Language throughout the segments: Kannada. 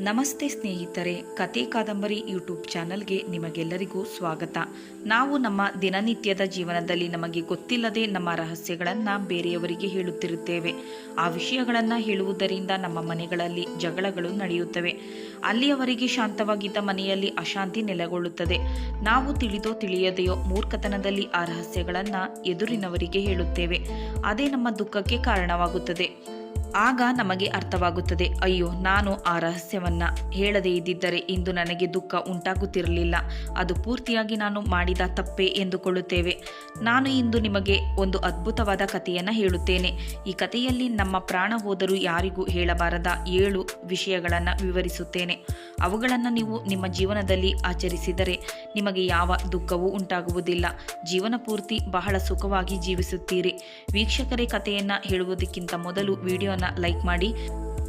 ನಮಸ್ತೆ ಸ್ನೇಹಿತರೆ ಕತೆ ಕಾದಂಬರಿ ಯೂಟ್ಯೂಬ್ ಚಾನಲ್ಗೆ ನಿಮಗೆಲ್ಲರಿಗೂ ಸ್ವಾಗತ. ನಾವು ನಮ್ಮ ದಿನನಿತ್ಯದ ಜೀವನದಲ್ಲಿ ನಮಗೆ ಗೊತ್ತಿಲ್ಲದೆ ನಮ್ಮ ರಹಸ್ಯಗಳನ್ನು ಬೇರೆಯವರಿಗೆ ಹೇಳುತ್ತಿರುತ್ತೇವೆ. ಆ ವಿಷಯಗಳನ್ನು ಹೇಳುವುದರಿಂದ ನಮ್ಮ ಮನೆಗಳಲ್ಲಿ ಜಗಳಗಳು ನಡೆಯುತ್ತವೆ. ಅಲ್ಲಿಯವರಿಗೆ ಶಾಂತವಾಗಿದ್ದ ಮನೆಯಲ್ಲಿ ಅಶಾಂತಿ ನೆಲೆಗೊಳ್ಳುತ್ತದೆ. ನಾವು ತಿಳಿದೋ ತಿಳಿಯದೆಯೋ ಮೂರ್ಖತನದಲ್ಲಿ ಆ ರಹಸ್ಯಗಳನ್ನು ಎದುರಿನವರಿಗೆ ಹೇಳುತ್ತೇವೆ. ಅದೇ ನಮ್ಮ ದುಃಖಕ್ಕೆ ಕಾರಣವಾಗುತ್ತದೆ. ಆಗ ನಮಗೆ ಅರ್ಥವಾಗುತ್ತದೆ, ಅಯ್ಯೋ, ನಾನು ಆ ರಹಸ್ಯವನ್ನ ಹೇಳದೇ ಇದ್ದಿದ್ದರೆ ಇಂದು ನನಗೆ ದುಃಖ ಉಂಟಾಗುತ್ತಿರಲಿಲ್ಲ. ಅದು ಪೂರ್ತಿಯಾಗಿ ನಾನು ಮಾಡಿದ ತಪ್ಪೇ ಎಂದುಕೊಳ್ಳುತ್ತೇವೆ. ನಾನು ಇಂದು ನಿಮಗೆ ಒಂದು ಅದ್ಭುತವಾದ ಕಥೆಯನ್ನು ಹೇಳುತ್ತೇನೆ. ಈ ಕಥೆಯಲ್ಲಿ ನಮ್ಮ ಪ್ರಾಣ ಹೋದರೂ ಯಾರಿಗೂ ಹೇಳಬಾರದ ಏಳು ವಿಷಯಗಳನ್ನು ವಿವರಿಸುತ್ತೇನೆ. ಅವುಗಳನ್ನು ನೀವು ನಿಮ್ಮ ಜೀವನದಲ್ಲಿ ಆಚರಿಸಿದರೆ ನಿಮಗೆ ಯಾವ ದುಃಖವೂ ಉಂಟಾಗುವುದಿಲ್ಲ. ಜೀವನ ಪೂರ್ತಿ ಬಹಳ ಸುಖವಾಗಿ ಜೀವಿಸುತ್ತೀರಿ. ವೀಕ್ಷಕರೇ, ಕಥೆಯನ್ನು ಹೇಳುವುದಕ್ಕಿಂತ ಮೊದಲು ವಿಡಿಯೋನ ಲೈಕ್ ಮಾಡಿ.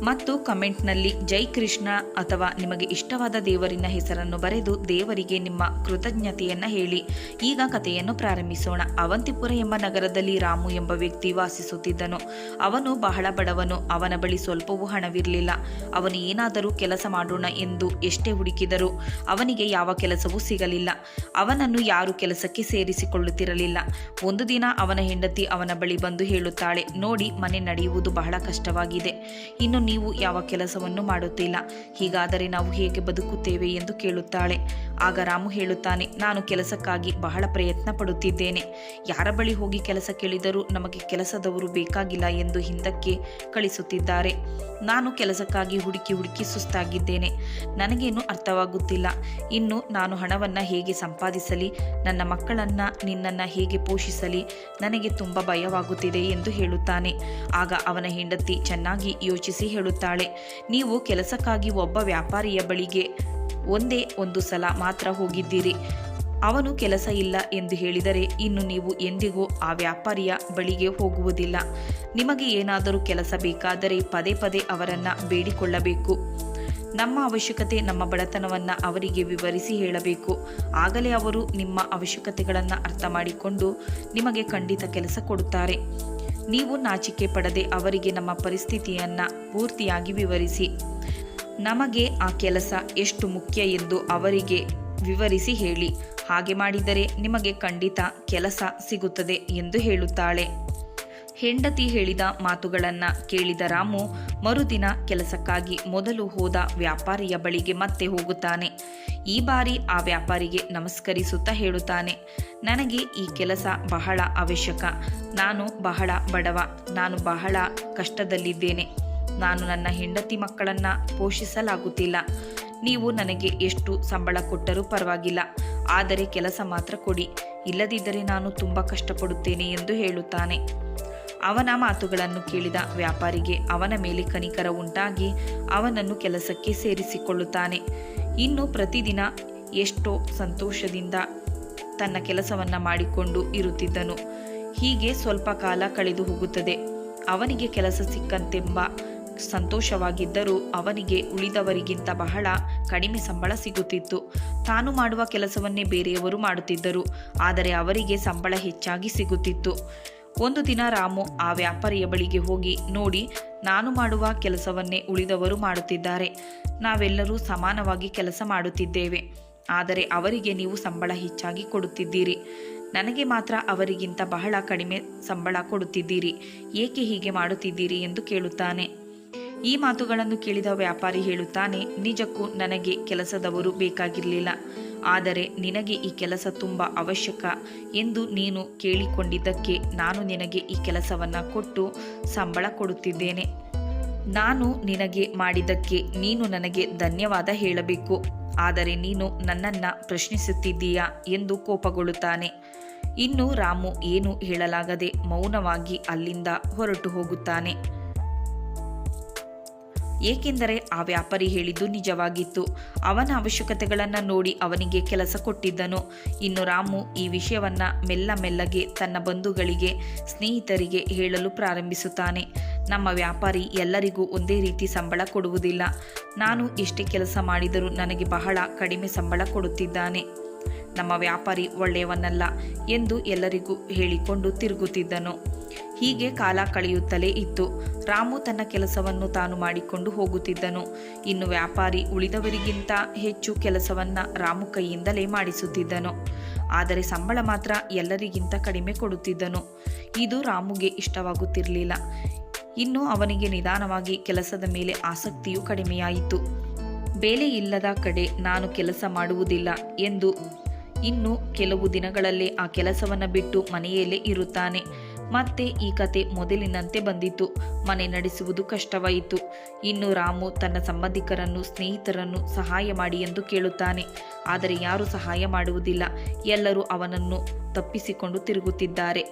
ಮತ್ತು ಕಮೆಂಟ್ನಲ್ಲಿ ಜೈ ಕೃಷ್ಣ ಅಥವಾ ನಿಮಗೆ ಇಷ್ಟವಾದ ದೇವರಿನ ಹೆಸರನ್ನು ಬರೆದು ದೇವರಿಗೆ ನಿಮ್ಮ ಕೃತಜ್ಞತೆಯನ್ನು ಹೇಳಿ. ಈಗ ಕಥೆಯನ್ನು ಪ್ರಾರಂಭಿಸೋಣ. ಅವಂತಿಪುರ ಎಂಬ ನಗರದಲ್ಲಿ ರಾಮು ಎಂಬ ವ್ಯಕ್ತಿ ವಾಸಿಸುತ್ತಿದ್ದನು. ಅವನು ಬಹಳ ಬಡವನು. ಅವನ ಬಳಿ ಸ್ವಲ್ಪವೂ ಹಣವಿರಲಿಲ್ಲ. ಅವನು ಏನಾದರೂ ಕೆಲಸ ಮಾಡೋಣ ಎಂದು ಎಷ್ಟೇ ಹುಡುಕಿದರೂ ಅವನಿಗೆ ಯಾವ ಕೆಲಸವೂ ಸಿಗಲಿಲ್ಲ. ಅವನನ್ನು ಯಾರು ಕೆಲಸಕ್ಕೆ ಸೇರಿಸಿಕೊಳ್ಳುತ್ತಿರಲಿಲ್ಲ. ಒಂದು ದಿನ ಅವನ ಹೆಂಡತಿ ಅವನ ಬಳಿ ಬಂದು ಹೇಳುತ್ತಾಳೆ, ನೋಡಿ, ಮನೆ ನಡೆಯುವುದು ಬಹಳ ಕಷ್ಟವಾಗಿದೆ. ಇನ್ನು ನೀವು ಯಾವ ಕೆಲಸವನ್ನು ಮಾಡುತ್ತಿಲ್ಲ. ಹೀಗಾದರೆ ನಾವು ಹೇಗೆ ಬದುಕುತ್ತೇವೆ ಎಂದು ಕೇಳುತ್ತಾಳೆ. ಆಗ ರಾಮು ಹೇಳುತ್ತಾನೆ, ನಾನು ಕೆಲಸಕ್ಕಾಗಿ ಬಹಳ ಪ್ರಯತ್ನ ಪಡುತ್ತಿದ್ದೇನೆ. ಯಾರ ಬಳಿ ಹೋಗಿ ಕೆಲಸ ಕೇಳಿದರೂ ನಮಗೆ ಕೆಲಸದವರು ಬೇಕಾಗಿಲ್ಲ ಎಂದು ಹಿಂದಕ್ಕೆ ಕಳಿಸುತ್ತಿದ್ದಾರೆ. ನಾನು ಕೆಲಸಕ್ಕಾಗಿ ಹುಡುಕಿ ಹುಡುಕಿ ಸುಸ್ತಾಗಿದ್ದೇನೆ. ನನಗೇನು ಅರ್ಥವಾಗುತ್ತಿಲ್ಲ. ಇನ್ನು ನಾನು ಹಣವನ್ನು ಹೇಗೆ ಸಂಪಾದಿಸಲಿ? ನನ್ನ ಮಕ್ಕಳನ್ನು ನಿನ್ನನ್ನು ಹೇಗೆ ಪೋಷಿಸಲಿ? ನನಗೆ ತುಂಬ ಭಯವಾಗುತ್ತಿದೆ ಎಂದು ಹೇಳುತ್ತಾನೆ. ಆಗ ಅವನ ಹೆಂಡತಿ ಚೆನ್ನಾಗಿ ಯೋಚಿಸಿ ಹೇಳುತ್ತಾಳೆ, ನೀವು ಕೆಲಸಕ್ಕಾಗಿ ಒಬ್ಬ ವ್ಯಾಪಾರಿಯ ಬಳಿಗೆ ಒಂದೇ ಒಂದು ಸಲ ಮಾತ್ರ ಹೋಗಿದ್ದೀರಿ. ಅವನು ಕೆಲಸ ಇಲ್ಲ ಎಂದು ಹೇಳಿದರೆ ಇನ್ನು ನೀವು ಎಂದಿಗೂ ಆ ವ್ಯಾಪಾರಿಯ ಬಳಿಗೆ ಹೋಗುವುದಿಲ್ಲ. ನಿಮಗೆ ಏನಾದರೂ ಕೆಲಸ ಬೇಕಾದರೆ ಪದೇ ಪದೇ ಅವರನ್ನು ಬೇಡಿಕೊಳ್ಳಬೇಕು. ನಮ್ಮ ಅವಶ್ಯಕತೆ ನಮ್ಮ ಬಡತನವನ್ನು ಅವರಿಗೆ ವಿವರಿಸಿ ಹೇಳಬೇಕು. ಆಗಲೇ ಅವರು ನಿಮ್ಮ ಅವಶ್ಯಕತೆಗಳನ್ನು ಅರ್ಥ ಮಾಡಿಕೊಂಡು ನಿಮಗೆ ಖಂಡಿತ ಕೆಲಸ ಕೊಡುತ್ತಾರೆ. ನೀವು ನಾಚಿಕೆ ಪಡದೆ ಅವರಿಗೆ ನಮ್ಮ ಪರಿಸ್ಥಿತಿಯನ್ನು ಪೂರ್ತಿಯಾಗಿ ವಿವರಿಸಿ. ನಮಗೆ ಆ ಕೆಲಸ ಎಷ್ಟು ಮುಖ್ಯ ಎಂದು ಅವರಿಗೆ ವಿವರಿಸಿ ಹೇಳಿ. ಹಾಗೆ ಮಾಡಿದರೆ ನಿಮಗೆ ಖಂಡಿತ ಕೆಲಸ ಸಿಗುತ್ತದೆ ಎಂದು ಹೇಳುತ್ತಾಳೆ. ಹೆಂಡತಿ ಹೇಳಿದ ಮಾತುಗಳನ್ನು ಕೇಳಿದ ರಾಮು ಮರುದಿನ ಕೆಲಸಕ್ಕಾಗಿ ಮೊದಲು ಹೋದ ವ್ಯಾಪಾರಿಯ ಬಳಿಗೆ ಮತ್ತೆ ಹೋಗುತ್ತಾನೆ. ಈ ಬಾರಿ ಆ ವ್ಯಾಪಾರಿಗೆ ನಮಸ್ಕರಿಸುತ್ತಾ ಹೇಳುತ್ತಾನೆ. ನನಗೆ ಈ ಕೆಲಸ ಬಹಳ ಅವಶ್ಯಕ. ನಾನು ಬಹಳ ಬಡವ. ನಾನು ಬಹಳ ಕಷ್ಟದಲ್ಲಿದ್ದೇನೆ. ನಾನು ನನ್ನ ಹೆಂಡತಿ ಮಕ್ಕಳನ್ನು ಪೋಷಿಸಲಾಗುತ್ತಿಲ್ಲ. ನೀವು ನನಗೆ ಎಷ್ಟು ಸಂಬಳ ಕೊಟ್ಟರೂ ಪರವಾಗಿಲ್ಲ. ಆದರೆ ಕೆಲಸ ಮಾತ್ರ ಕೊಡಿ. ಇಲ್ಲದಿದ್ದರೆ ನಾನು ತುಂಬ ಕಷ್ಟಪಡುತ್ತೇನೆ ಎಂದು ಹೇಳುತ್ತಾನೆ. ಅವನ ಮಾತುಗಳನ್ನು ಕೇಳಿದ ವ್ಯಾಪಾರಿಗೆ ಅವನ ಮೇಲೆ ಕನಿಕರ ಉಂಟಾಗಿ ಅವನನ್ನು ಕೆಲಸಕ್ಕೆ ಸೇರಿಸಿಕೊಳ್ಳುತ್ತಾನೆ. ಇನ್ನು ಪ್ರತಿದಿನ ಎಷ್ಟೋ ಸಂತೋಷದಿಂದ ತನ್ನ ಕೆಲಸವನ್ನು ಮಾಡಿಕೊಂಡು ಇರುತ್ತಿದ್ದನು. ಹೀಗೆ ಸ್ವಲ್ಪ ಕಾಲ ಕಳೆದು ಹೋಗುತ್ತದೆ. ಅವನಿಗೆ ಕೆಲಸ ಸಿಕ್ಕಂತೆಂಬ ಸಂತೋಷವಾಗಿದ್ದರೂ ಅವನಿಗೆ ಉಳಿದವರಿಗಿಂತ ಬಹಳ ಕಡಿಮೆ ಸಂಬಳ ಸಿಗುತ್ತಿತ್ತು. ತಾನು ಮಾಡುವ ಕೆಲಸವನ್ನೇ ಬೇರೆಯವರು ಮಾಡುತ್ತಿದ್ದರು, ಆದರೆ ಅವರಿಗೆ ಸಂಬಳ ಹೆಚ್ಚಾಗಿ ಸಿಗುತ್ತಿತ್ತು. ಒಂದು ದಿನ ರಾಮು ಆ ವ್ಯಾಪಾರಿಯ ಬಳಿಗೆ ಹೋಗಿ, ನೋಡಿ, ನಾನು ಮಾಡುವ ಕೆಲಸವನ್ನೇ ಉಳಿದವರು ಮಾಡುತ್ತಿದ್ದಾರೆ. ನಾವೆಲ್ಲರೂ ಸಮಾನವಾಗಿ ಕೆಲಸ ಮಾಡುತ್ತಿದ್ದೇವೆ. ಆದರೆ ಅವರಿಗೆ ನೀವು ಸಂಬಳ ಹೆಚ್ಚಾಗಿ ಕೊಡುತ್ತಿದ್ದೀರಿ. ನನಗೆ ಮಾತ್ರ ಅವರಿಗಿಂತ ಬಹಳ ಕಡಿಮೆ ಸಂಬಳ ಕೊಡುತ್ತಿದ್ದೀರಿ. ಏಕೆ ಹೀಗೆ ಮಾಡುತ್ತಿದ್ದೀರಿ? ಎಂದು ಕೇಳುತ್ತಾನೆ. ಈ ಮಾತುಗಳನ್ನು ಕೇಳಿದ ವ್ಯಾಪಾರಿ ಹೇಳುತ್ತಾನೆ, ನಿಜಕ್ಕೂ ನನಗೆ ಕೆಲಸದವರು ಬೇಕಾಗಿರಲಿಲ್ಲ, ಆದರೆ ನಿನಗೆ ಈ ಕೆಲಸ ತುಂಬ ಅವಶ್ಯಕ ಎಂದು ನೀನು ಕೇಳಿಕೊಂಡಿದ್ದಕ್ಕೆ ನಾನು ನಿನಗೆ ಈ ಕೆಲಸವನ್ನು ಕೊಟ್ಟು ಸಂಬಳ ಕೊಡುತ್ತಿದ್ದೇನೆ. ನಾನು ನಿನಗೆ ಮಾಡಿದ್ದಕ್ಕೆ ನೀನು ನನಗೆ ಧನ್ಯವಾದ ಹೇಳಬೇಕು, ಆದರೆ ನೀನು ನನ್ನನ್ನು ಪ್ರಶ್ನಿಸುತ್ತಿದ್ದೀಯಾ ಎಂದು ಕೋಪಗೊಳ್ಳುತ್ತಾನೆ. ಇನ್ನು ರಾಮು ಏನು ಹೇಳಲಾಗದೆ ಮೌನವಾಗಿ ಅಲ್ಲಿಂದ ಹೊರಟು ಹೋಗುತ್ತಾನೆ. ಏಕೆಂದರೆ ಆ ವ್ಯಾಪಾರಿ ಹೇಳಿದ್ದು ನಿಜವಾಗಿತ್ತು. ಅವನ ಅವಶ್ಯಕತೆಗಳನ್ನು ನೋಡಿ ಅವನಿಗೆ ಕೆಲಸ ಕೊಟ್ಟಿದ್ದನು. ಇನ್ನು ರಾಮು ಈ ವಿಷಯವನ್ನ ಮೆಲ್ಲ ಮೆಲ್ಲಗೆ ತನ್ನ ಬಂಧುಗಳಿಗೆ, ಸ್ನೇಹಿತರಿಗೆ ಹೇಳಲು ಪ್ರಾರಂಭಿಸುತ್ತಾನೆ. ನಮ್ಮ ವ್ಯಾಪಾರಿ ಎಲ್ಲರಿಗೂ ಒಂದೇ ರೀತಿ ಸಂಬಳ ಕೊಡುವುದಿಲ್ಲ. ನಾನು ಎಷ್ಟೇ ಕೆಲಸ ಮಾಡಿದರೂ ನನಗೆ ಬಹಳ ಕಡಿಮೆ ಸಂಬಳ ಕೊಡುತ್ತಿದ್ದಾನೆ. ನಮ್ಮ ವ್ಯಾಪಾರಿ ಒಳ್ಳೆಯವನಲ್ಲ ಎಂದು ಎಲ್ಲರಿಗೂ ಹೇಳಿಕೊಂಡು ತಿರುಗುತ್ತಿದ್ದನು. ಹೀಗೆ ಕಾಲ ಕಳೆಯುತ್ತಲೇ ಇತ್ತು. ರಾಮು ತನ್ನ ಕೆಲಸವನ್ನು ತಾನು ಮಾಡಿಕೊಂಡು ಹೋಗುತ್ತಿದ್ದನು. ಇನ್ನು ವ್ಯಾಪಾರಿ ಉಳಿದವರಿಗಿಂತ ಹೆಚ್ಚು ಕೆಲಸವನ್ನ ರಾಮು ಕೈಯಿಂದಲೇ ಮಾಡಿಸುತ್ತಿದ್ದನು. ಆದರೆ ಸಂಬಳ ಮಾತ್ರ ಎಲ್ಲರಿಗಿಂತ ಕಡಿಮೆ ಕೊಡುತ್ತಿದ್ದನು. ಇದು ರಾಮುಗೆ ಇಷ್ಟವಾಗುತ್ತಿರಲಿಲ್ಲ. ಇನ್ನು ಅವನಿಗೆ ನಿಧಾನವಾಗಿ ಕೆಲಸದ ಮೇಲೆ ಆಸಕ್ತಿಯು ಕಡಿಮೆಯಾಯಿತು. ಬೇಲೆ ಇಲ್ಲದ ಕಡೆ ನಾನು ಕೆಲಸ ಮಾಡುವುದಿಲ್ಲ ಎಂದು ಇನ್ನು ಕೆಲವು ದಿನಗಳಲ್ಲೇ ಆ ಕೆಲಸವನ್ನು ಬಿಟ್ಟು ಮನೆಯಲ್ಲೇ ಇರುತ್ತಾನೆ. ಮತ್ತೆ ಈ ಕತೆ ಮೊದಲಿನಂತೆ ಬಂದಿತು ಮನೆ ನಡೆಸುವುದು ಕಷ್ಟವಾಯಿತು. ಇನ್ನು ರಾಮು ತನ್ನ ಸಂಬಂಧಿಕರನ್ನು, ಸ್ನೇಹಿತರನ್ನು ಸಹಾಯ ಮಾಡಿ ಎಂದು ಕೇಳುತ್ತಾನೆ. ಆದರೆ ಯಾರು ಸಹಾಯ ಮಾಡುವುದಿಲ್ಲ. ಎಲ್ಲರೂ ಅವನನ್ನು ತಪ್ಪಿಸಿಕೊಂಡು ತಿರುಗುತ್ತಿದ್ದಾರೆ.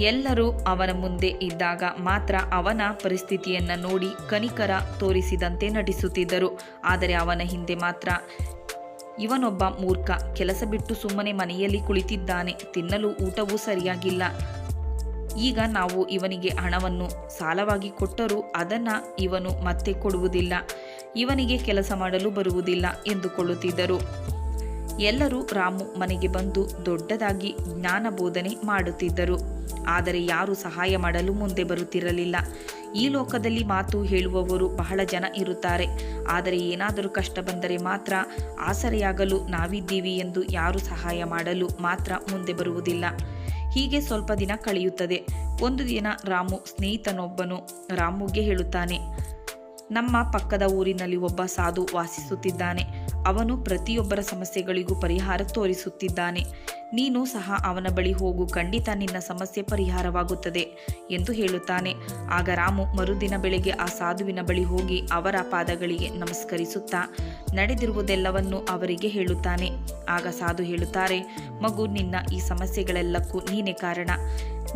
ಎಲ್ಲರೂ ಅವನ ಮುಂದೆ ಇದ್ದಾಗ ಮಾತ್ರ ಅವನ ಪರಿಸ್ಥಿತಿಯನ್ನು ನೋಡಿ ಕನಿಕರ ತೋರಿಸಿದಂತೆ ನಟಿಸುತ್ತಿದ್ದರು. ಆದರೆ ಅವನ ಹಿಂದೆ ಮಾತ್ರ ಇವನೊಬ್ಬ ಮೂರ್ಖ, ಕೆಲಸ ಬಿಟ್ಟು ಸುಮ್ಮನೆ ಮನೆಯಲ್ಲಿ ಕುಳಿತಿದ್ದಾನೆ. ತಿನ್ನಲು ಊಟವೂ ಸರಿಯಾಗಿಲ್ಲ. ಈಗ ನಾವು ಇವನಿಗೆ ಹಣವನ್ನು ಸಾಲವಾಗಿ ಕೊಟ್ಟರೂ ಅದನ್ನು ಇವನು ಮತ್ತೆ ಕೊಡುವುದಿಲ್ಲ. ಇವನಿಗೆ ಕೆಲಸ ಮಾಡಲು ಬರುವುದಿಲ್ಲ ಎಂದುಕೊಳ್ಳುತ್ತಿದ್ದರು. ಎಲ್ಲರೂ ರಾಮು ಮನೆಗೆ ಬಂದು ದೊಡ್ಡದಾಗಿ ಜ್ಞಾನ ಬೋಧನೆ ಮಾಡುತ್ತಿದ್ದರು. ಆದರೆ ಯಾರೂ ಸಹಾಯ ಮಾಡಲು ಮುಂದೆ ಬರುತ್ತಿರಲಿಲ್ಲ. ಈ ಲೋಕದಲ್ಲಿ ಮಾತು ಹೇಳುವವರು ಬಹಳ ಜನ ಇರುತ್ತಾರೆ. ಆದರೆ ಏನಾದರೂ ಕಷ್ಟ ಬಂದರೆ ಮಾತ್ರ ಆಸರೆಯಾಗಲು ನಾವಿದ್ದೀವಿ ಎಂದು ಯಾರು ಸಹಾಯ ಮಾಡಲು ಮಾತ್ರ ಮುಂದೆ ಬರುವುದಿಲ್ಲ. ಹೀಗೆ ಸ್ವಲ್ಪ ದಿನ ಕಳೆಯುತ್ತದೆ. ಒಂದು ದಿನ ರಾಮು ಸ್ನೇಹಿತನೊಬ್ಬನು ರಾಮುಗೆ ಹೇಳುತ್ತಾನೆ, ನಮ್ಮ ಪಕ್ಕದ ಊರಿನಲ್ಲಿ ಒಬ್ಬ ಸಾಧು ವಾಸಿಸುತ್ತಿದ್ದಾನೆ. ಅವನು ಪ್ರತಿಯೊಬ್ಬರ ಸಮಸ್ಯೆಗಳಿಗೂ ಪರಿಹಾರ ತೋರಿಸುತ್ತಿದ್ದಾನೆ. ನೀನು ಸಹ ಅವನ ಬಳಿ ಹೋಗು, ಖಂಡಿತ ನಿನ್ನ ಸಮಸ್ಯೆ ಪರಿಹಾರವಾಗುತ್ತದೆ ಎಂದು ಹೇಳುತ್ತಾನೆ. ಆಗ ರಾಮು ಮರುದಿನ ಬೆಳಿಗ್ಗೆ ಆ ಸಾಧುವಿನ ಬಳಿ ಹೋಗಿ ಅವರ ಪಾದಗಳಿಗೆ ನಮಸ್ಕರಿಸುತ್ತಾ, ನಡೆದಿರುವುದೆಲ್ಲವನ್ನು ಅವರಿಗೆ ಹೇಳುತ್ತಾನೆ. ಆಗ ಸಾಧು ಹೇಳುತ್ತಾರೆ, ಮಗು ನಿನ್ನ ಈ ಸಮಸ್ಯೆಗಳೆಲ್ಲಕ್ಕೂ ನೀನೇ ಕಾರಣ.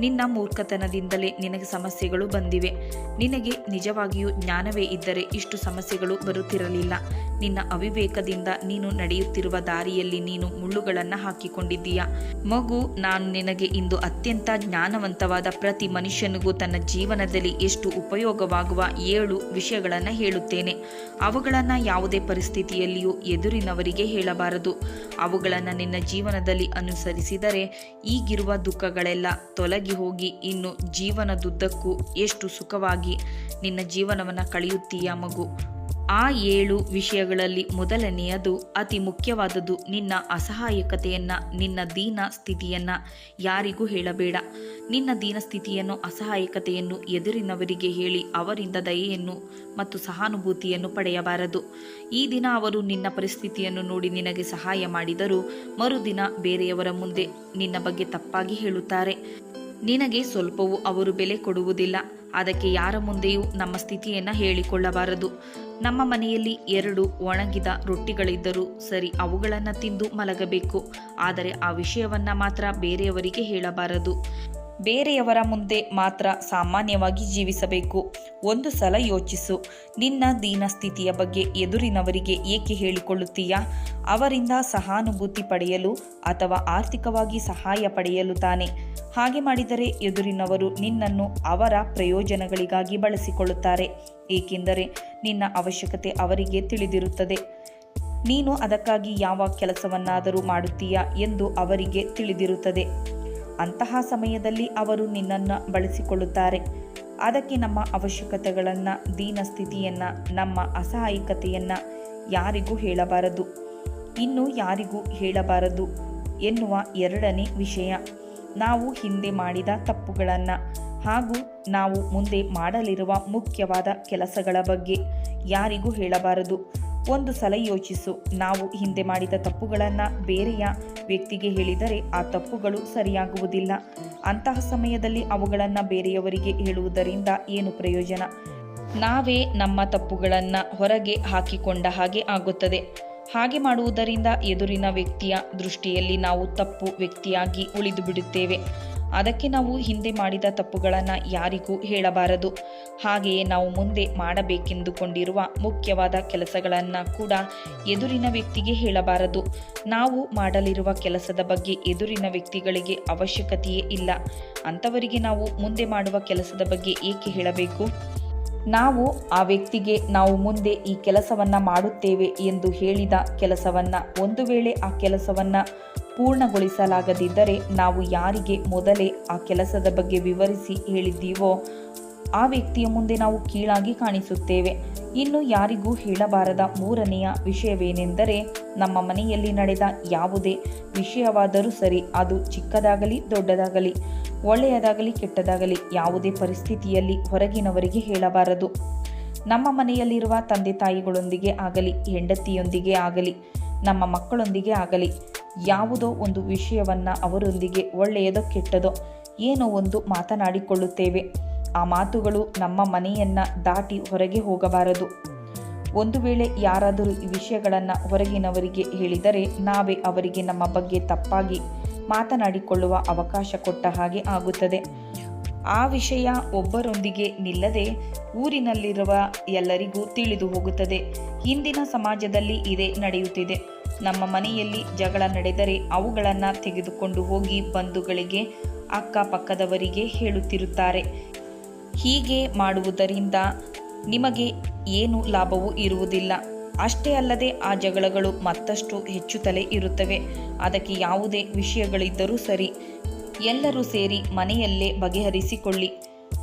ನಿನ್ನ ಮೂರ್ಖತನದಿಂದಲೇ ನಿನಗೆ ಸಮಸ್ಯೆಗಳು ಬಂದಿವೆ. ನಿನಗೆ ನಿಜವಾಗಿಯೂ ಜ್ಞಾನವೇ ಇದ್ದರೆ ಇಷ್ಟು ಸಮಸ್ಯೆಗಳು ಬರುತ್ತಿರಲಿಲ್ಲ. ನಿನ್ನ ಅವಿವೇಕದಿಂದ ನೀನು ನಡೆಯುತ್ತಿರುವ ದಾರಿಯಲ್ಲಿ ನೀನು ಮುಳ್ಳುಗಳನ್ನು ಹಾಕಿಕೊಂಡಿದ್ದೀಯ. ಮಗು, ನಾನು ನಿನಗೆ ಇಂದು ಅತ್ಯಂತ ಜ್ಞಾನವಂತವಾದ ಪ್ರತಿ ಮನುಷ್ಯನಿಗೂ ತನ್ನ ಜೀವನದಲ್ಲಿ ಎಷ್ಟು ಉಪಯೋಗವಾಗುವ ಏಳು ವಿಷಯಗಳನ್ನು ಹೇಳುತ್ತೇನೆ. ಅವುಗಳನ್ನು ಯಾವುದೇ ಪರಿಸ್ಥಿತಿಯಲ್ಲಿಯೂ ಎದುರಿನವರಿಗೆ ಹೇಳಬಾರದು. ಅವುಗಳನ್ನು ನಿನ್ನ ಜೀವನದಲ್ಲಿ ಅನುಸರಿಸಿದರೆ ಈಗಿರುವ ದುಃಖಗಳೆಲ್ಲ ತೊಲಗಿ ಹೋಗಿ, ಇನ್ನು ಜೀವನದುದ್ದಕ್ಕೂ ಎಷ್ಟು ಸುಖವಾಗಿ ನಿನ್ನ ಜೀವನವನ್ನು ಕಳೆಯುತ್ತೀಯ ಮಗು? ಆ ಏಳು ವಿಷಯಗಳಲ್ಲಿ ಮೊದಲನೆಯದು ಅತಿ ಮುಖ್ಯವಾದದ್ದು ನಿನ್ನ ಅಸಹಾಯಕತೆಯನ್ನು, ನಿನ್ನ ದೀನ ಸ್ಥಿತಿಯನ್ನು ಯಾರಿಗೂ ಹೇಳಬೇಡ. ನಿನ್ನ ದೀನ ಸ್ಥಿತಿಯನ್ನು, ಅಸಹಾಯಕತೆಯನ್ನು ಎದುರಿನವರಿಗೆ ಹೇಳಿ ಅವರಿಂದ ದಯೆಯನ್ನು ಮತ್ತು ಸಹಾನುಭೂತಿಯನ್ನು ಪಡೆಯಬಾರದು. ಈ ದಿನ ಅವರು ನಿನ್ನ ಪರಿಸ್ಥಿತಿಯನ್ನು ನೋಡಿ ನಿನಗೆ ಸಹಾಯ ಮಾಡಿದರೂ ಮರುದಿನ ಬೇರೆಯವರ ಮುಂದೆ ನಿನ್ನ ಬಗ್ಗೆ ತಪ್ಪಾಗಿ ಹೇಳುತ್ತಾರೆ. ನಿನಗೆ ಸ್ವಲ್ಪವೂ ಅವರು ಬೆಲೆ ಕೊಡುವುದಿಲ್ಲ. ಅದಕ್ಕೆ ಯಾರ ಮುಂದೆಯೂ ನಮ್ಮ ಸ್ಥಿತಿಯನ್ನು ಹೇಳಿಕೊಳ್ಳಬಾರದು. ನಮ್ಮ ಮನೆಯಲ್ಲಿ ಎರಡು ಒಣಗಿದ ರೊಟ್ಟಿಗಳಿದ್ದರೂ ಸರಿ ಅವುಗಳನ್ನು ತಿಂದು ಮಲಗಬೇಕು. ಆದರೆ ಆ ವಿಷಯವನ್ನು ಮಾತ್ರ ಬೇರೆಯವರಿಗೆ ಹೇಳಬಾರದು. ಬೇರೆಯವರ ಮುಂದೆ ಮಾತ್ರ ಸಾಮಾನ್ಯವಾಗಿ ಜೀವಿಸಬೇಕು. ಒಂದು ಸಲ ಯೋಚಿಸು. ನಿನ್ನ ದೀನ ಸ್ಥಿತಿಯ ಬಗ್ಗೆ ಎದುರಿನವರಿಗೆ ಏಕೆ ಹೇಳಿಕೊಳ್ಳುತ್ತೀಯಾ? ಅವರಿಂದ ಸಹಾನುಭೂತಿ ಪಡೆಯಲು ಅಥವಾ ಆರ್ಥಿಕವಾಗಿ ಸಹಾಯ ಪಡೆಯಲು ತಾನೆ. ಹಾಗೆ ಮಾಡಿದರೆ ಎದುರಿನವರು ನಿನ್ನನ್ನು ಅವರ ಪ್ರಯೋಜನಗಳಿಗಾಗಿ ಬಳಸಿಕೊಳ್ಳುತ್ತಾರೆ. ಏಕೆಂದರೆ ನಿನ್ನ ಅವಶ್ಯಕತೆ ಅವರಿಗೆ ತಿಳಿದಿರುತ್ತದೆ. ನೀನು ಅದಕ್ಕಾಗಿ ಯಾವ ಕೆಲಸವನ್ನಾದರೂ ಮಾಡುತ್ತೀಯಾ ಎಂದು ಅವರಿಗೆ ತಿಳಿದಿರುತ್ತದೆ. ಅಂತಹ ಸಮಯದಲ್ಲಿ ಅವರು ನಿನ್ನನ್ನು ಬಳಸಿಕೊಳ್ಳುತ್ತಾರೆ. ಅದಕ್ಕೆ ನಮ್ಮ ಅವಶ್ಯಕತೆಗಳನ್ನು ದೀನ ಸ್ಥಿತಿಯನ್ನು ನಮ್ಮ ಅಸಹಾಯಕತೆಯನ್ನು ಯಾರಿಗೂ ಹೇಳಬಾರದು. ಇನ್ನು ಯಾರಿಗೂ ಹೇಳಬಾರದು ಎನ್ನುವ ಎರಡನೇ ವಿಷಯ. ನಾವು ಹಿಂದೆ ಮಾಡಿದ ತಪ್ಪುಗಳನ್ನು ಹಾಗೂ ನಾವು ಮುಂದೆ ಮಾಡಲಿರುವ ಮುಖ್ಯವಾದ ಕೆಲಸಗಳ ಬಗ್ಗೆ ಯಾರಿಗೂ ಹೇಳಬಾರದು. ಒಂದು ಸಲ ಯೋಚಿಸು. ನಾವು ಹಿಂದೆ ಮಾಡಿದ ತಪ್ಪುಗಳನ್ನು ಬೇರೆಯ ವ್ಯಕ್ತಿಗೆ ಹೇಳಿದರೆ ಆ ತಪ್ಪುಗಳು ಸರಿಯಾಗುವುದಿಲ್ಲ. ಅಂತಹ ಸಮಯದಲ್ಲಿ ಅವುಗಳನ್ನು ಬೇರೆಯವರಿಗೆ ಹೇಳುವುದರಿಂದ ಏನು ಪ್ರಯೋಜನ? ನಾವೇ ನಮ್ಮ ತಪ್ಪುಗಳನ್ನು ಹೊರಗೆ ಹಾಕಿಕೊಂಡ ಹಾಗೆ ಆಗುತ್ತದೆ. ಹಾಗೆ ಮಾಡುವುದರಿಂದ ಎದುರಿನ ವ್ಯಕ್ತಿಯ ದೃಷ್ಟಿಯಲ್ಲಿ ನಾವು ತಪ್ಪು ವ್ಯಕ್ತಿಯಾಗಿ ಉಳಿದು ಬಿಡುತ್ತೇವೆ ಅದಕ್ಕೆ ನಾವು ಹಿಂದೆ ಮಾಡಿದ ತಪ್ಪುಗಳನ್ನು ಯಾರಿಗೂ ಹೇಳಬಾರದು. ಹಾಗೆಯೇ ನಾವು ಮುಂದೆ ಮಾಡಬೇಕೆಂದುಕೊಂಡಿರುವ ಮುಖ್ಯವಾದ ಕೆಲಸಗಳನ್ನು ಕೂಡ ಎದುರಿನ ವ್ಯಕ್ತಿಗೆ ಹೇಳಬಾರದು. ನಾವು ಮಾಡಲಿರುವ ಕೆಲಸದ ಬಗ್ಗೆ ಎದುರಿನ ವ್ಯಕ್ತಿಗಳಿಗೆ ಅವಶ್ಯಕತೆಯೇ ಇಲ್ಲ. ಅಂಥವರಿಗೆ ನಾವು ಮುಂದೆ ಮಾಡುವ ಕೆಲಸದ ಬಗ್ಗೆ ಏಕೆ ಹೇಳಬೇಕು? ನಾವು ಆ ವ್ಯಕ್ತಿಗೆ ನಾವು ಮುಂದೆ ಈ ಕೆಲಸವನ್ನು ಮಾಡುತ್ತೇವೆ ಎಂದು ಹೇಳಿದ ಕೆಲಸವನ್ನು ಒಂದು ವೇಳೆ ಆ ಕೆಲಸವನ್ನು ಪೂರ್ಣಗೊಳಿಸಲಾಗದಿದ್ದರೆ ನಾವು ಯಾರಿಗೆ ಮೊದಲೇ ಆ ಕೆಲಸದ ಬಗ್ಗೆ ವಿವರಿಸಿ ಹೇಳಿದ್ದೀವೋ, ಆ ವ್ಯಕ್ತಿಯ ಮುಂದೆ ನಾವು ಕೀಳಾಗಿ ಕಾಣಿಸುತ್ತೇವೆ. ಇನ್ನು ಯಾರಿಗೂ ಹೇಳಬಾರದ ಮೂರನೆಯ ವಿಷಯವೇನೆಂದರೆ, ನಮ್ಮ ಮನೆಯಲ್ಲಿ ನಡೆದ ಯಾವುದೇ ವಿಷಯವಾದರೂ ಸರಿ ಅದು ಚಿಕ್ಕದಾಗಲಿ ದೊಡ್ಡದಾಗಲಿ, ಒಳ್ಳೆಯದಾಗಲಿ ಕೆಟ್ಟದಾಗಲಿ ಯಾವುದೇ ಪರಿಸ್ಥಿತಿಯಲ್ಲಿ ಹೊರಗಿನವರಿಗೆ ಹೇಳಬಾರದು. ನಮ್ಮ ಮನೆಯಲ್ಲಿರುವ ತಂದೆ ತಾಯಿಗಳೊಂದಿಗೆ ಆಗಲಿ, ಹೆಂಡತಿಯೊಂದಿಗೆ ಆಗಲಿ, ನಮ್ಮ ಮಕ್ಕಳೊಂದಿಗೆ ಆಗಲಿ ಯಾವುದೋ ಒಂದು ವಿಷಯವನ್ನು ಅವರೊಂದಿಗೆ ಒಳ್ಳೆಯದೋ ಕೆಟ್ಟದೋ ಏನೋ ಒಂದು ಮಾತನಾಡಿಕೊಳ್ಳುತ್ತೇವೆ. ಆ ಮಾತುಗಳು ನಮ್ಮ ಮನೆಯನ್ನು ದಾಟಿ ಹೊರಗೆ ಹೋಗಬಾರದು. ಒಂದು ವೇಳೆ ಯಾರಾದರೂ ಈ ವಿಷಯಗಳನ್ನು ಹೊರಗಿನವರಿಗೆ ಹೇಳಿದರೆ ನಾವೇ ಅವರಿಗೆ ನಮ್ಮ ಬಗ್ಗೆ ತಪ್ಪಾಗಿ ಮಾತನಾಡಿಕೊಳ್ಳುವ ಅವಕಾಶ ಕೊಟ್ಟ ಹಾಗೆ ಆಗುತ್ತದೆ. ಆ ವಿಷಯ ಒಬ್ಬರೊಂದಿಗೆ ನಿಲ್ಲದೆ ಊರಿನಲ್ಲಿರುವ ಎಲ್ಲರಿಗೂ ತಿಳಿದು ಹೋಗುತ್ತದೆ. ಇಂದಿನ ಸಮಾಜದಲ್ಲಿ ಇದೇ ನಡೆಯುತ್ತಿದೆ. ನಮ್ಮ ಮನೆಯಲ್ಲಿ ಜಗಳ ನಡೆದರೆ ಅವುಗಳನ್ನು ತೆಗೆದುಕೊಂಡು ಹೋಗಿ ಬಂಧುಗಳಿಗೆ ಅಕ್ಕಪಕ್ಕದವರಿಗೆ ಹೇಳುತ್ತಿರುತ್ತಾರೆ. ಹೀಗೆ ಮಾಡುವುದರಿಂದ ನಿಮಗೆ ಏನು ಲಾಭವೂ ಇರುವುದಿಲ್ಲ. ಅಷ್ಟೇ ಅಲ್ಲದೆ ಆ ಜಗಳಗಳು ಮತ್ತಷ್ಟು ಹೆಚ್ಚುತ್ತಲೇ ಇರುತ್ತವೆ. ಅದಕ್ಕೆ ಯಾವುದೇ ವಿಷಯಗಳಿದ್ದರೂ ಸರಿ, ಎಲ್ಲರೂ ಸೇರಿ ಮನೆಯಲ್ಲೇ ಬಗೆಹರಿಸಿಕೊಳ್ಳಿ.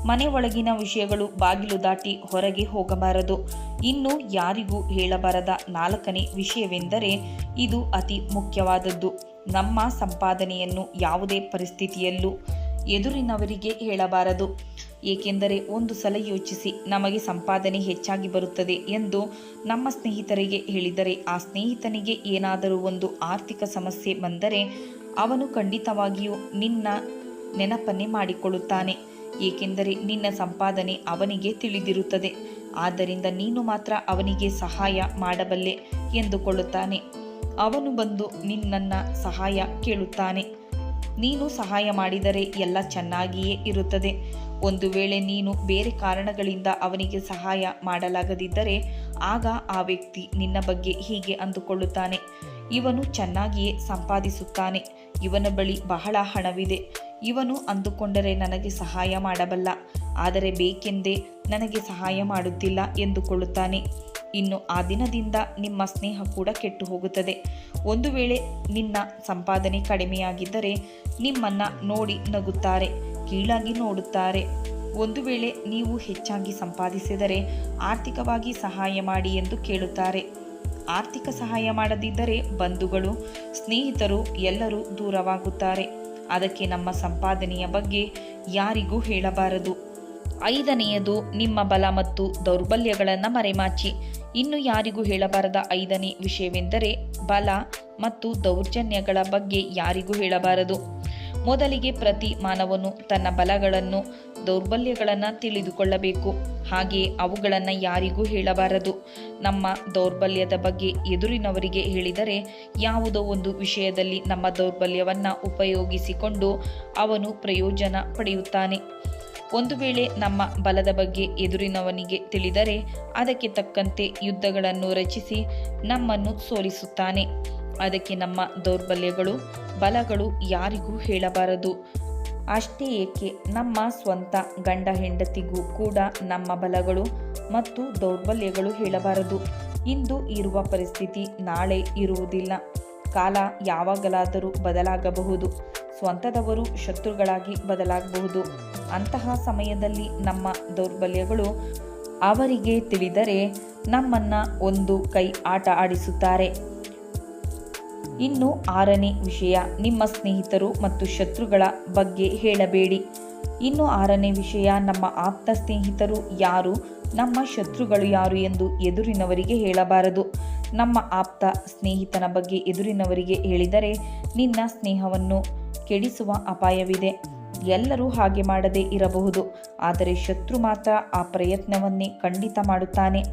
ಮನೆ ಒಳಗಿನ ವಿಷಯಗಳು ಬಾಗಿಲು ದಾಟಿ ಹೊರಗೆ ಹೋಗಬಾರದು. ಇನ್ನು ಯಾರಿಗೂ ಹೇಳಬಾರದ ನಾಲ್ಕನೇ ವಿಷಯವೆಂದರೆ ಇದು ಅತಿ ಮುಖ್ಯವಾದದ್ದು. ನಮ್ಮ ಸಂಪಾದನೆಯನ್ನು ಯಾವುದೇ ಪರಿಸ್ಥಿತಿಯಲ್ಲೂ ಎದುರಿನವರಿಗೆ ಹೇಳಬಾರದು. ಏಕೆಂದರೆ ಒಂದು ಸಲ ಯೋಚಿಸಿ ನಮಗೆ ಸಂಪಾದನೆ ಹೆಚ್ಚಾಗಿ ಬರುತ್ತದೆ ಎಂದು ನಮ್ಮ ಸ್ನೇಹಿತರಿಗೆ ಹೇಳಿದರೆ ಆ ಸ್ನೇಹಿತನಿಗೆ ಏನಾದರೂ ಒಂದು ಆರ್ಥಿಕ ಸಮಸ್ಯೆ ಬಂದರೆ ಅವನು ಖಂಡಿತವಾಗಿಯೂ ನಿನ್ನ ನೆನಪನ್ನೇ ಮಾಡಿಕೊಳ್ಳುತ್ತಾನೆ. ಏಕೆಂದರೆ ನಿನ್ನ ಸಂಪಾದನೆ ಅವನಿಗೆ ತಿಳಿದಿರುತ್ತದೆ. ಆದ್ದರಿಂದ ನೀನು ಮಾತ್ರ ಅವನಿಗೆ ಸಹಾಯ ಮಾಡಬಲ್ಲೆ ಎಂದುಕೊಳ್ಳುತ್ತಾನೆ. ಅವನು ಬಂದು ನಿನ್ನನ್ನು ಸಹಾಯ ಕೇಳುತ್ತಾನೆ. ನೀನು ಸಹಾಯ ಮಾಡಿದರೆ ಎಲ್ಲ ಚೆನ್ನಾಗಿಯೇ ಇರುತ್ತದೆ. ಒಂದು ವೇಳೆ ನೀನು ಬೇರೆ ಕಾರಣಗಳಿಂದ ಅವನಿಗೆ ಸಹಾಯ ಮಾಡಲಾಗದಿದ್ದರೆ, ಆಗ ಆ ವ್ಯಕ್ತಿ ನಿನ್ನ ಬಗ್ಗೆ ಹೀಗೆ ಅಂದುಕೊಳ್ಳುತ್ತಾನೆ. ಇವನು ಚೆನ್ನಾಗಿಯೇ ಸಂಪಾದಿಸುತ್ತಾನೆ. ಇವನ ಬಳಿ ಬಹಳ ಹಣವಿದೆ. ಇವನು ಅಂದುಕೊಂಡರೆ ನನಗೆ ಸಹಾಯ ಮಾಡಬಲ್ಲ. ಆದರೆ ಬೇಕೆಂದೇ ನನಗೆ ಸಹಾಯ ಮಾಡುತ್ತಿಲ್ಲ ಎಂದುಕೊಳ್ಳುತ್ತಾನೆ. ಇನ್ನು ಆ ದಿನದಿಂದ ನಿಮ್ಮ ಸ್ನೇಹ ಕೂಡ ಕೆಟ್ಟು ಹೋಗುತ್ತದೆ ಒಂದು ವೇಳೆ ನಿನ್ನ ಸಂಪಾದನೆ ಕಡಿಮೆಯಾಗಿದ್ದರೆ ನಿಮ್ಮನ್ನು ನೋಡಿ ನಗುತ್ತಾರೆ, ಕೀಳಾಗಿ ನೋಡುತ್ತಾರೆ. ಒಂದು ವೇಳೆ ನೀವು ಹೆಚ್ಚಾಗಿ ಸಂಪಾದಿಸಿದರೆ ಆರ್ಥಿಕವಾಗಿ ಸಹಾಯ ಮಾಡಿ ಎಂದು ಕೇಳುತ್ತಾರೆ. ಆರ್ಥಿಕ ಸಹಾಯ ಮಾಡದಿದ್ದರೆ ಬಂಧುಗಳು, ಸ್ನೇಹಿತರು ಎಲ್ಲರೂ ದೂರವಾಗುತ್ತಾರೆ. ಅದಕ್ಕೆ ನಮ್ಮ ಸಂಪಾದನೆಯ ಬಗ್ಗೆ ಯಾರಿಗೂ ಹೇಳಬಾರದು. ಐದನೆಯದು, ನಿಮ್ಮ ಬಲ ಮತ್ತು ದೌರ್ಬಲ್ಯಗಳನ್ನು ಮರೆಮಾಚಿ. ಇನ್ನು ಯಾರಿಗೂ ಹೇಳಬಾರದ ಐದನೇ ವಿಷಯವೆಂದರೆ ಬಲ ಮತ್ತು ದೌರ್ಜನ್ಯಗಳ ಬಗ್ಗೆ ಯಾರಿಗೂ ಹೇಳಬಾರದು. ಮೊದಲಿಗೆ ಪ್ರತಿ ಮಾನವನು ತನ್ನ ಬಲಗಳನ್ನು, ದೌರ್ಬಲ್ಯಗಳನ್ನು ತಿಳಿದುಕೊಳ್ಳಬೇಕು. ಹಾಗೆಯೇ ಅವುಗಳನ್ನು ಯಾರಿಗೂ ಹೇಳಬಾರದು. ನಮ್ಮ ದೌರ್ಬಲ್ಯದ ಬಗ್ಗೆ ಎದುರಿನವರಿಗೆ ಹೇಳಿದರೆ ಯಾವುದೋ ಒಂದು ವಿಷಯದಲ್ಲಿ ನಮ್ಮ ದೌರ್ಬಲ್ಯವನ್ನು ಉಪಯೋಗಿಸಿಕೊಂಡು ಅವನು ಪ್ರಯೋಜನ ಪಡೆಯುತ್ತಾನೆ. ಒಂದು ವೇಳೆ ನಮ್ಮ ಬಲದ ಬಗ್ಗೆ ಎದುರಿನವನಿಗೆ ತಿಳಿದರೆ ಅದಕ್ಕೆ ತಕ್ಕಂತೆ ಯುದ್ಧಗಳನ್ನು ರಚಿಸಿ ನಮ್ಮನ್ನು ಸೋಲಿಸುತ್ತಾನೆ. ಅದಕ್ಕೆ ನಮ್ಮ ದೌರ್ಬಲ್ಯಗಳು, ಬಲಗಳು ಯಾರಿಗೂ ಹೇಳಬಾರದು. ಅಷ್ಟೇ ಏಕೆ ನಮ್ಮ ಸ್ವಂತ ಗಂಡ ಹೆಂಡತಿಗೂ ಕೂಡ ನಮ್ಮ ಬಲಗಳು ಮತ್ತು ದೌರ್ಬಲ್ಯಗಳು ಹೇಳಬಾರದು. ಇಂದು ಇರುವ ಪರಿಸ್ಥಿತಿ ನಾಳೆ ಇರುವುದಿಲ್ಲ. ಕಾಲ ಯಾವಾಗಲಾದರೂ ಬದಲಾಗಬಹುದು. ಸ್ವಂತದವರು ಶತ್ರುಗಳಾಗಿ ಬದಲಾಗಬಹುದು. ಅಂತಹ ಸಮಯದಲ್ಲಿ ನಮ್ಮ ದೌರ್ಬಲ್ಯಗಳು ಅವರಿಗೆ ತಿಳಿದರೆ ನಮ್ಮನ್ನು ಒಂದು ಕೈ ಆಟ ಆಡಿಸುತ್ತಾರೆ. ಇನ್ನು ಆರನೇ ವಿಷಯ, ನಿಮ್ಮ ಸ್ನೇಹಿತರು ಮತ್ತು ಶತ್ರುಗಳ ಬಗ್ಗೆ ಹೇಳಬೇಡಿ. ಇನ್ನು ಆರನೇ ವಿಷಯ, ನಮ್ಮ ಆಪ್ತ ಸ್ನೇಹಿತರು ಯಾರು, ನಮ್ಮ ಶತ್ರುಗಳು ಯಾರು ಎಂದು ಎದುರಿನವರಿಗೆ ಹೇಳಬಾರದು. ನಮ್ಮ ಆಪ್ತ ಸ್ನೇಹಿತನ ಬಗ್ಗೆ ಎದುರಿನವರಿಗೆ ಹೇಳಿದರೆ ನಿನ್ನ ಸ್ನೇಹವನ್ನು ಕೆಡಿಸುವ ಅಪಾಯವಿದೆ. ಎಲ್ಲರೂ ಹಾಗೆ ಮಾಡದೇ ಇರಬಹುದು, ಆದರೆ ಶತ್ರು ಮಾತ್ರ ಆ ಪ್ರಯತ್ನವನ್ನೇ ಖಂಡಿತ ಮಾಡುತ್ತಾನೆ.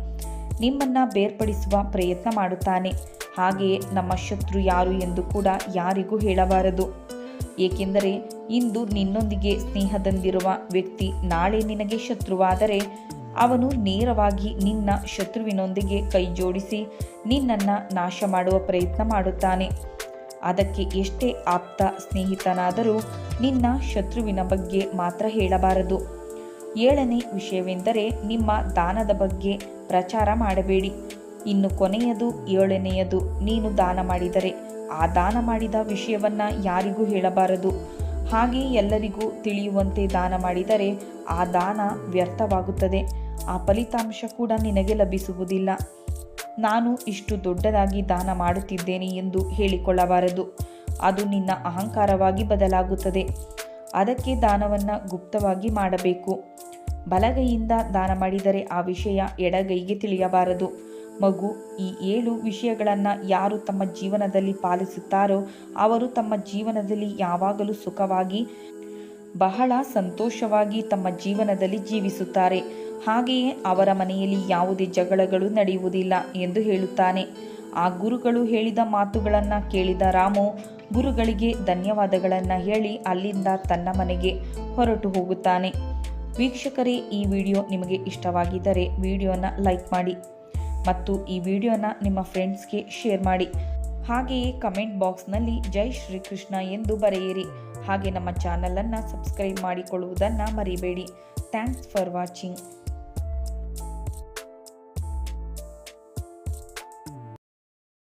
ನಿಮ್ಮನ್ನ ಬೇರ್ಪಡಿಸುವ ಪ್ರಯತ್ನ ಮಾಡುತ್ತಾನೆ. ಹಾಗೆಯೇ ನಮ್ಮ ಶತ್ರು ಯಾರು ಎಂದು ಕೂಡ ಯಾರಿಗೂ ಹೇಳಬಾರದು. ಏಕೆಂದರೆ ಇಂದು ನಿನ್ನೊಂದಿಗೆ ಸ್ನೇಹದಂದಿರುವ ವ್ಯಕ್ತಿ ನಾಳೆ ನಿನಗೆ ಶತ್ರುವಾದರೆ ಅವನು ನೇರವಾಗಿ ನಿನ್ನ ಶತ್ರುವಿನೊಂದಿಗೆ ಕೈ ಜೋಡಿಸಿ ನಿನ್ನನ್ನು ನಾಶ ಮಾಡುವ ಪ್ರಯತ್ನ ಮಾಡುತ್ತಾನೆ. ಅದಕ್ಕೆ ಎಷ್ಟೇ ಆಪ್ತ ಸ್ನೇಹಿತನಾದರೂ ನಿನ್ನ ಶತ್ರುವಿನ ಬಗ್ಗೆ ಮಾತ್ರ ಹೇಳಬಾರದು. ಏಳನೇ ವಿಷಯವೆಂದರೆ ನಿಮ್ಮ ದಾನದ ಬಗ್ಗೆ ಪ್ರಚಾರ ಮಾಡಬೇಡಿ. ಇನ್ನು ಕೊನೆಯದು, ಏಳನೆಯದು ನೀನು ದಾನ ಮಾಡಿದರೆ. ಆ ದಾನ ಮಾಡಿದ ವಿಷಯವನ್ನು ಯಾರಿಗೂ ಹೇಳಬಾರದು. ಹಾಗೆ ಎಲ್ಲರಿಗೂ ತಿಳಿಯುವಂತೆ ದಾನ ಮಾಡಿದರೆ ಆ ದಾನ ವ್ಯರ್ಥವಾಗುತ್ತದೆ. ಆ ಫಲಿತಾಂಶ ಕೂಡ ನಿನಗೆ ಲಭಿಸುವುದಿಲ್ಲ. ನಾನು ಇಷ್ಟು ದೊಡ್ಡದಾಗಿ ದಾನ ಮಾಡುತ್ತಿದ್ದೇನೆ ಎಂದು ಹೇಳಿಕೊಳ್ಳಬಾರದು. ಅದು ನಿನ್ನ ಅಹಂಕಾರವಾಗಿ ಬದಲಾಗುತ್ತದೆ. ಅದಕ್ಕೆ ದಾನವನ್ನು ಗುಪ್ತವಾಗಿ ಮಾಡಬೇಕು. ಬಲಗೈಯಿಂದ ದಾನ ಮಾಡಿದರೆ ಆ ವಿಷಯ ಎಡಗೈಗೆ ತಿಳಿಯಬಾರದು. ಮಗು, ಈ ಏಳು ವಿಷಯಗಳನ್ನು ಯಾರು ತಮ್ಮ ಜೀವನದಲ್ಲಿ ಪಾಲಿಸುತ್ತಾರೋ ಅವರು ತಮ್ಮ ಜೀವನದಲ್ಲಿ ಯಾವಾಗಲೂ ಸುಖವಾಗಿ, ಬಹಳ ಸಂತೋಷವಾಗಿ ತಮ್ಮ ಜೀವನದಲ್ಲಿ ಜೀವಿಸುತ್ತಾರೆ. ಹಾಗೆಯೇ ಅವರ ಮನೆಯಲ್ಲಿ ಯಾವುದೇ ಜಗಳಗಳು ನಡೆಯುವುದಿಲ್ಲ ಎಂದು ಹೇಳುತ್ತಾನೆ. ಆ ಗುರುಗಳು ಹೇಳಿದ ಮಾತುಗಳನ್ನು ಕೇಳಿದ ರಾಮು, ಗುರುಗಳಿಗೆ ಧನ್ಯವಾದಗಳನ್ನು ಹೇಳಿ ಅಲ್ಲಿಂದ ತನ್ನ ಮನೆಗೆ ಹೊರಟು ಹೋಗುತ್ತಾನೆ. ವೀಕ್ಷಕರೇ, ಈ ವಿಡಿಯೋ ನಿಮಗೆ ಇಷ್ಟವಾಗಿದ್ದರೆ ವಿಡಿಯೋನ ಲೈಕ್ ಮಾಡಿ. ಮತ್ತು ಈ ವಿಡಿಯೋನ ನಿಮ್ಮ ಫ್ರೆಂಡ್ಸ್ಗೆ ಶೇರ್ ಮಾಡಿ. ಹಾಗೆಯೇ ಕಮೆಂಟ್ ಬಾಕ್ಸ್ನಲ್ಲಿ ಜೈ ಶ್ರೀಕೃಷ್ಣ ಎಂದು ಬರೆಯಿರಿ. ಹಾಗೆ ನಮ್ಮ ಚಾನಲನ್ನು ಸಬ್ಸ್ಕ್ರೈಬ್ ಮಾಡಿಕೊಳ್ಳುವುದನ್ನು ಮರಿಬೇಡಿ. Thanks for watching.